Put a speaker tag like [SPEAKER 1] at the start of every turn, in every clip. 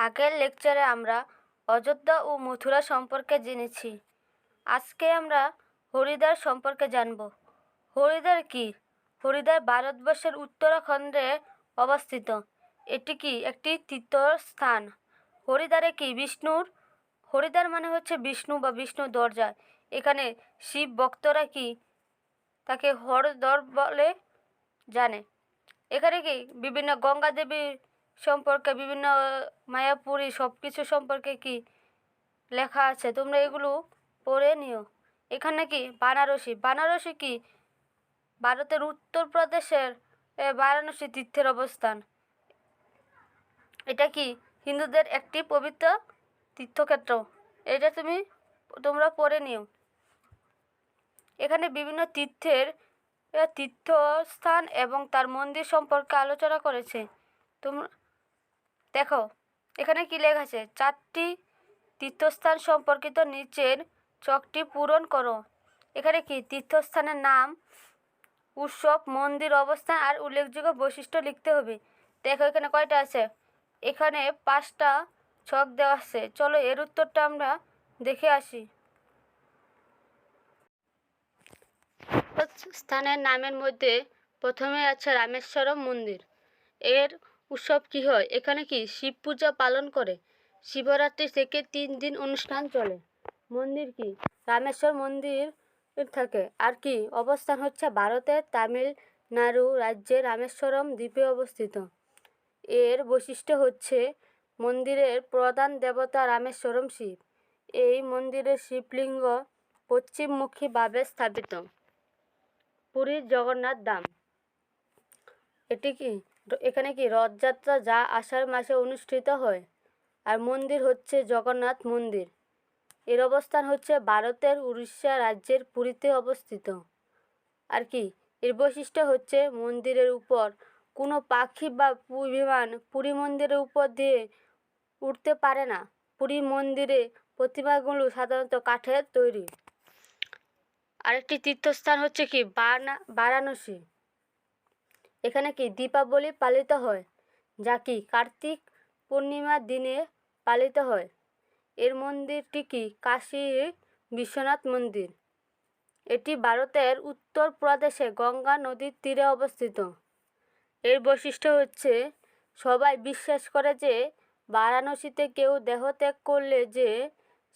[SPEAKER 1] আগের লেকচারে আমরা অযোধ্যা ও মথুরা সম্পর্কে জেনেছি। আজকে আমরা হরিদ্বার সম্পর্কে জানব। হরিদ্বার কি? হরিদ্বার ভারতবর্ষের উত্তরাখণ্ডে অবস্থিত। এটি কি একটি তীর্থস্থান? হরিদ্বারে কি বিষ্ণুর? হরিদ্বার মানে হচ্ছে বিষ্ণু বা বিষ্ণুর দরজা। এখানে শিব ভক্তরা কি তাকে হরদর বলে জানে? এখানে কি বিভিন্ন গঙ্গা দেবীর সম্পর্কে বিভিন্ন মায়াপুরী সব কিছু সম্পর্কে কি লেখা আছে? তোমরা এগুলো পড়ে নিও। এখানে কি বানারসি? বানারসি কি? ভারতের উত্তরপ্রদেশের বারাণসী তীর্থের অবস্থান। এটা কি হিন্দুদের একটি পবিত্র তীর্থক্ষেত্র? এটা তুমি, তোমরা পড়ে নিও। এখানে বিভিন্ন তীর্থের তীর্থস্থান এবং তার মন্দির সম্পর্কে আলোচনা করেছে। তোমরা দেখো, এখানে কি লেখা আছে? চারটি তীর্থস্থান সম্পর্কিত নিচের চকটি পূরণ করো। এখানে কি? তীর্থস্থানের নাম, উৎসব, মন্দির অবস্থান আর উল্লেখযোগ্য বৈশিষ্ট্য লিখতে হবে। দেখো, এখানে কয়টা আছে? এখানে পাঁচটা ছক দেওয়া আছে। চলো, এর উত্তরটা আমরা দেখে আসি। স্থানের নামের মধ্যে প্রথমে আছে রামেশ্বরম মন্দির। এর উৎসব কি হয়? এখানে কি শিব পূজা পালন করে? শিবরাত্রি থেকে তিন দিন অনুষ্ঠান চলে। মন্দির কি? রামেশ্বর মন্দির থাকে। আর কি? অবস্থান হচ্ছে ভারতের তামিলনাড়ু রাজ্যের রামেশ্বরম দ্বীপে অবস্থিত। এর বৈশিষ্ট্য হচ্ছে মন্দিরের প্রধান দেবতা রামেশ্বরম শিব। এই মন্দিরের শিবলিঙ্গ পশ্চিমমুখীভাবে স্থাপিত। পুরীর জগন্নাথ ধাম। এটি কি? এখানে কি রথযাত্রা যা আষাঢ় মাসে অনুষ্ঠিত হয়? আর মন্দির হচ্ছে জগন্নাথ মন্দির। এর অবস্থান হচ্ছে ভারতের উড়িষ্যা রাজ্যের পুরীতে অবস্থিত। আর কি, এর বৈশিষ্ট্য হচ্ছে মন্দিরের উপর কোনো পাখি বা বিমান পুরী মন্দিরের উপর দিয়ে উঠতে পারে না। পুরী মন্দিরে প্রতিমাগুলো সাধারণত কাঠের তৈরি। আরেকটি তীর্থস্থান হচ্ছে কি বারাণসী। এখানে কি দীপাবলি পালিত হয়? যা কি কার্তিক পূর্ণিমার দিনে পালিত হয়? এর মন্দিরটি কি কাশী বিশ্বনাথ মন্দির? এটি ভারতের উত্তর প্রদেশে গঙ্গা নদীর তীরে অবস্থিত। এর বৈশিষ্ট্য হচ্ছে, সবাই বিশ্বাস করে যে বারাণসীতে কেউ দেহত্যাগ করলে যে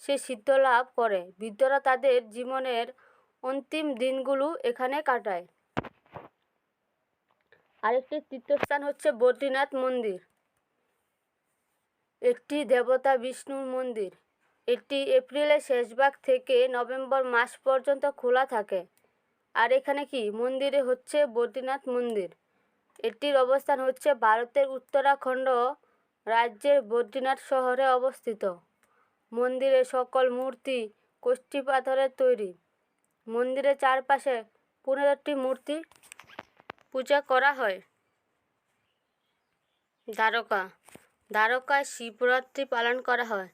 [SPEAKER 1] সে সিদ্ধ লাভ করে। বৃদ্ধরা তাদের জীবনের অন্তিম দিনগুলো এখানে কাটায়। আরেকটি তীর্থস্থান হচ্ছে বদ্রীনাথ মন্দির। একটি দেবতা বিষ্ণুর মন্দির। এটি এপ্রিলের শেষভাগ থেকে নভেম্বর মাস পর্যন্ত খোলা থাকে। আর এখানে কি? মন্দিরে হচ্ছে বদ্রীনাথ মন্দির। এটির অবস্থান হচ্ছে ভারতের উত্তরাখণ্ড রাজ্যের বদ্রীনাথ শহরে অবস্থিত। মন্দিরের সকল মূর্তি কোষ্ঠী পাথরের তৈরি। মন্দিরের চারপাশে পনেরোটি মূর্তি পূজা করা হয়। দ্বারকা। দ্বারকায় শিবরাত্রি পালন করা হয়,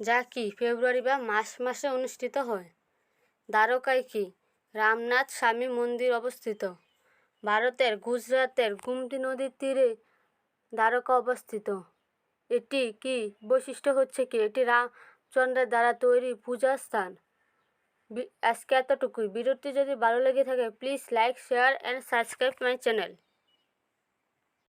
[SPEAKER 1] যা কি ফেব্রুয়ারি বা মার্চ মাসে অনুষ্ঠিত হয়। দ্বারকায় কি? রামনাথ স্বামী মন্দির অবস্থিত। ভারতের গুজরাতের গুমটি নদীর তীরে দ্বারকা অবস্থিত। এটি কি বৈশিষ্ট্য হচ্ছে কি? এটি রামচন্দ্রের দ্বারা তৈরি পূজার স্থান। আজকে এতটুকুই। ভিডিওটি যদি ভালো লেগে থাকে please like share and subscribe my channel